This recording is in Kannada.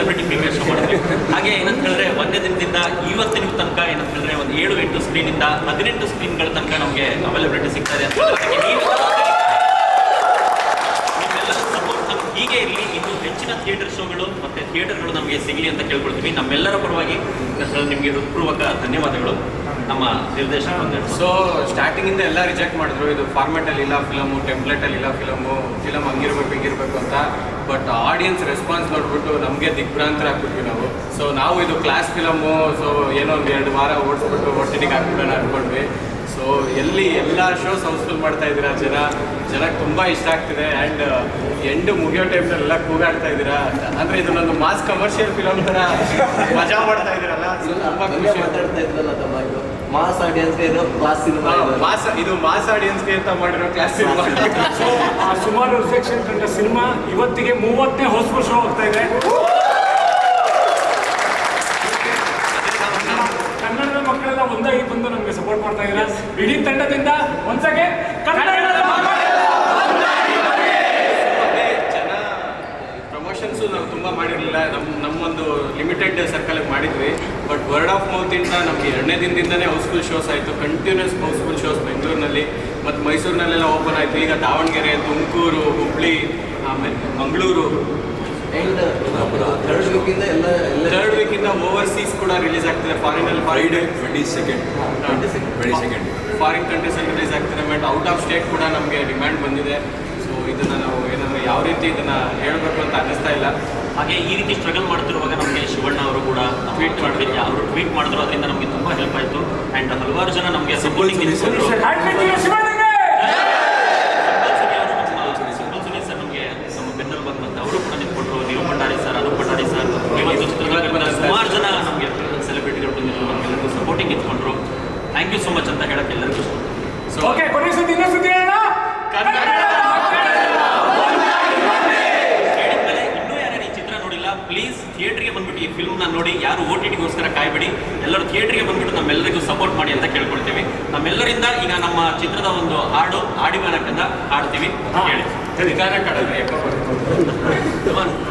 ಸೆಲೆಬ್ರಿಟಿ ಪ್ರೀಮಿಯರ್ ಶೋ ಮಾಡಿದ್ವಿ ಹಾಗೆ ಏನಂತ ಹೇಳಿದ್ರೆ, ಒಂದೇ ದಿನದಿಂದ ಇವತ್ತಿನ ತನಕ ಏನಂತ ಹೇಳಿದ್ರೆ, ಒಂದು ಏಳು, ಎಂಟು ಸ್ಕ್ರೀನಿಂದ ಹದಿನೆಂಟು ಸ್ಕ್ರೀನ್ಗಳ ತನಕ ನಮಗೆ ಅವೈಲಬಿಲಿಟಿ ಸಿಗ್ತಾ ಹೀಗೆ ಇರಲಿ. ಇನ್ನು ಹೆಚ್ಚಿನ ಥಿಯೇಟರ್ ಶೋಗಳು ಮತ್ತೆ ಥಿಯೇಟರ್ಗಳು ನಮಗೆ ಸಿಗಲಿ ಅಂತ ಕೇಳ್ಕೊಳ್ತೀವಿ. ನಮ್ಮೆಲ್ಲರ ಪರವಾಗಿ ನಿಮಗೆ ಹೃತ್ಪೂರ್ವಕ ಧನ್ಯವಾದಗಳು. ನಮ್ಮ ನಿರ್ದೇಶನ ಸೊ ಸ್ಟಾರ್ಟಿಂಗಿಂದ ಎಲ್ಲ ರಿಜೆಕ್ಟ್ ಮಾಡಿದ್ರು. ಇದು ಫಾರ್ಮೆಟಲ್ಲಿ ಇಲ್ಲ ಫಿಲಮು ಟೆಂಪ್ಲೆಟಲ್ಲಿ ಇಲ್ಲ ಫಿಲಮು ಫಿಲಮ್ ಹಂಗಿರ್ಬೇಕು, ಹಿಂಗಿರ್ಬೇಕು ಅಂತ. ಬಟ್ ಆಡಿಯನ್ಸ್ ರೆಸ್ಪಾನ್ಸ್ ನೋಡ್ಬಿಟ್ಟು ನಮಗೆ ದಿಗ್ಭ್ರಾಂತರ ಆಗ್ಬಿಟ್ವಿ ನಾವು. ಸೊ ನಾವು ಇದು ಕ್ಲಾಸ್ ಫಿಲಮು ಸೊ ಏನೋ ಒಂದು ಎರಡು ವಾರ ಓಡಿಸ್ಬಿಟ್ಟು ಒಟ್ಟಿಗೆ ಹಾಕ್ಬಿಡೋಣ ಅನ್ಕೊಂಡ್ವಿ. ಸೊ ಎಲ್ಲಿ ಎಲ್ಲ ಶೋ ಸಂಸ್ಕೃತ ಮಾಡ್ತಾ ಇದ್ದೀರಾ? ಜನ ಜನಕ್ಕೆ ತುಂಬ ಇಷ್ಟ ಆಗ್ತಿದೆ. ಆ್ಯಂಡ್ ಎಂಡ್ ಮುಗಿಯೋ ಟೈಮ್ನಲ್ಲಿ ಎಲ್ಲ ಕೂಗಾಡ್ತಾ ಇದ್ದೀರಾ? ಅಂದರೆ ಇದು ನನ್ನ ಮಾಸ್ ಕಮರ್ಷಿಯಲ್ ಫಿಲಮ್ ಥರ ಮಜಾ ಮಾಡ್ತಾ ಇದ್ದೀರಲ್ಲ? ತುಂಬ ಖುಷಿ. ಮಾತಾಡ್ತಾ ಇದ್ರಲ್ಲ ತಮ್ಮ ಇದು ಮಾಸ್ ಆಡಿಯನ್ಸ್ಗೆ ಇದು ಕ್ಲಾಸ್ ಸಿನಿಮಾ ಇದು. ಮಾಸ್ ಇದು ಮಾಸ್ ಆಡಿಯನ್ಸ್ಗೆ ಅಂತ ಮಾಡಿರೋ ಕ್ಲಾಸ್ ಸಿನಿಮಾ ಸೊ ಆ ಸುಮಾರು ಸೆಕ್ಷನ್ ಕಂಡ ಸಿನಿಮಾ ಇವತ್ತಿಗೆ ಮೂವತ್ತನೇ ಹೊಸ ಶೋ ಆಗ್ತಾ ಇದೆ ನಮ್ಮ ಮಕ್ಕಳೆಲ್ಲ ಒಂದಾಗಿ ಬಂದು ನಮಗೆ ಸಪೋರ್ಟ್ ಮಾಡ್ತಾ ಇದ್ದಾರೆ. ಇಡೀ ತಂಡದಿಂದ ಒಂದ್ಸಗೆ ಜನ ಪ್ರಮೋಷನ್ಸು ನಾವು ತುಂಬ ಮಾಡಿರಲಿಲ್ಲ. ನಮ್ಮ ನಮ್ಮೊಂದು ಲಿಮಿಟೆಡ್ ಸರ್ಕಲ್ಗೆ ಮಾಡಿದ್ವಿ. ಬಟ್ ವರ್ಡ್ ಆಫ್ ಮೌತಿಂದ ನಮಗೆ ಎರಡನೇ ದಿನದಿಂದನೇ ಹೌಸ್ಫುಲ್ ಶೋಸ್ ಆಯಿತು. ಕಂಟಿನ್ಯೂಸ್ ಹೌಸ್ಫುಲ್ ಶೋಸ್ ಬೆಂಗಳೂರಿನಲ್ಲಿ ಮತ್ತು ಮೈಸೂರಿನಲ್ಲೆಲ್ಲ ಓಪನ್ ಆಯಿತು. ಈಗ ದಾವಣಗೆರೆ, ತುಮಕೂರು, ಹುಬ್ಳಿ, ಆಮೇಲೆ ಮಂಗಳೂರು. ಥರ್ಡ್ ವೀಕಿಂದ ಓವರ್ಸೀಸ್ ಕೂಡ ರಿಲೀಸ್ ಆಗ್ತಿದೆ. ಫಾರಿನಲ್ಲಿ ಅಲ್ಲಿ twenty second twenty second foreign ಕಂಟ್ರೀಸಲ್ಲಿ release ಆಗ್ತಿದೆ. ಬಟ್ ಔಟ್ ಆಫ್ ಸ್ಟೇಟ್ ಕೂಡ ನಮಗೆ ಡಿಮ್ಯಾಂಡ್ ಬಂದಿದೆ. ಸೊ ಇದನ್ನ ನಾವು ಏನಂದ್ರೆ ಯಾವ ರೀತಿ ಇದನ್ನ ಹೇಳಬೇಕು ಅಂತ ಅನ್ನಿಸ್ತಾ ಇಲ್ಲ. ಹಾಗೆ ಈ ರೀತಿ ಸ್ಟ್ರಗಲ್ ಮಾಡ್ತಿರುವಾಗ ನಮಗೆ ಶಿವಣ್ಣ ಅವರು ಕೂಡ ಟ್ವೀಟ್ ಮಾಡಿದ್ರು. ಅವರು ಟ್ವೀಟ್ ಮಾಡಿದ್ರು. ಅದರಿಂದ ನಮಗೆ ತುಂಬಾ ಹೆಲ್ಪ್ ಆಯಿತು. ಆ್ಯಂಡ್ ಹಲವಾರು ಜನ ನಮಗೆ supporting thank you so much ಅಂತ ಹೇಳಕ್ಕೆ ಎಲ್ಲರಿಗೂ ಸೊ ಓಕೆ ಕೊನೆ ಸುದ್ದಿ ಇನ್ನೊಂದು ಸುದ್ದಿ ಹೇಳೋಣ? ಇನ್ನೂ ಈ ಚಿತ್ರ ನೋಡಿಲ್ಲ ಪ್ಲೀಸ್ ಥಿಯೇಟ್ರಿಗೆ ಬಂದ್ಬಿಟ್ಟು ಈ ಫಿಲ್ಮ್ನ ನೋಡಿ ಯಾರು ಓ ಟಿ ಟಿಗೋಸ್ಕರ ಕಾಯ್ಬೇಡಿ. ಎಲ್ಲರೂ ಥಿಯೇಟ್ರಿಗೆ ಬಂದ್ಬಿಟ್ಟು ನಮ್ಮೆಲ್ಲರಿಗೂ ಸಪೋರ್ಟ್ ಮಾಡಿ ಅಂತ ಕೇಳ್ಕೊಳ್ತೀವಿ. ನಮ್ಮೆಲ್ಲರಿಂದ ಈಗ ನಮ್ಮ ಚಿತ್ರದ ಒಂದು ಹಾಡು ಆಡಿಗಾನಕ್ಕನ್ನ ಹಾಡ್ತೀವಿ. ಹೇಳಿ. ನಿಧಾನ